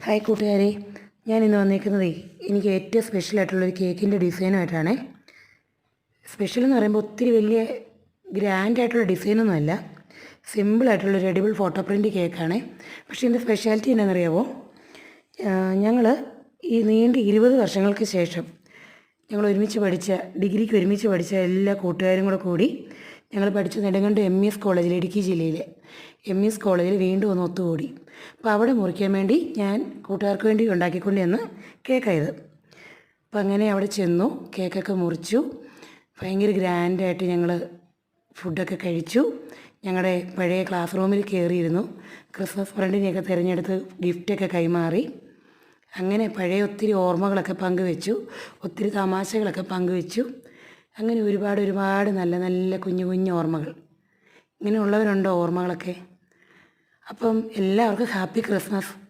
Hi കൂട്ടുകാരെ ഞാൻ ഇന്ന് വന്നേക്കുന്നതേ എനിക്ക് ഏറ്റവും സ്പെഷ്യലായിട്ടുള്ളൊരു കേക്കിന്റെ ഡിസൈനുമായിട്ടാണ് സ്പെഷ്യൽ എന്ന് പറയുമ്പോൾ ഒത്തിരി വലിയ ഗ്രാൻഡായിട്ടുള്ള ഡിസൈനൊന്നുമല്ല സിമ്പിളായിട്ടുള്ളൊരു എഡിബിൾ ഫോട്ടോ പ്രിന്റ് കേക്കാണ് പക്ഷേ ഇതിന്റെ സ്പെഷ്യാലിറ്റി എന്നാണെന്നറിയാവോ ഞങ്ങൾ ഈ നീണ്ട ഇരുപത് വർഷങ്ങൾക്ക് ശേഷം ഞങ്ങൾ ഒരുമിച്ച് പഠിച്ച ഡിഗ്രിക്ക് ഒരുമിച്ച് പഠിച്ച എല്ലാ കൂട്ടുകാരും കൂടെ കൂടി ഞങ്ങൾ പഠിച്ച നെടുങ്കണ്ടം എം എസ് കോളേജിൽ ഇടുക്കി ജില്ലയിലെ. എം എസ് കോളേജിൽ വീണ്ടും ഒന്ന് ഒത്തുകൂടി. അപ്പോൾ അവിടെ മുറിക്കാൻ വേണ്ടി ഞാൻ കൂട്ടുകാർക്ക് വേണ്ടി ഉണ്ടാക്കിക്കൊണ്ട് ചെന്ന് കേക്കായത്. അപ്പം അങ്ങനെ അവിടെ ചെന്നു കേക്കൊക്കെ മുറിച്ചു. ഭയങ്കര ഗ്രാൻഡായിട്ട് ഞങ്ങൾ ഫുഡൊക്കെ കഴിച്ചു. ഞങ്ങളുടെ പഴയ ക്ലാസ് റൂമിൽ കയറിയിരുന്നു ക്രിസ്മസ് ഫ്രണ്ടിനെയൊക്കെ തിരഞ്ഞെടുത്ത് ഗിഫ്റ്റൊക്കെ കൈമാറി. അങ്ങനെ പഴയ ഒത്തിരി ഓർമ്മകളൊക്കെ പങ്കുവെച്ചു. ഒത്തിരി തമാശകളൊക്കെ പങ്കുവെച്ചു. അങ്ങനെ ഒരുപാട് ഒരുപാട് നല്ല നല്ല കുഞ്ഞു കുഞ്ഞു ഓർമ്മകൾ. ഇങ്ങനെയുള്ളവരുണ്ടോ ഓർമ്മകളൊക്കെ? അപ്പം എല്ലാവർക്കും ഹാപ്പി ക്രിസ്മസ്.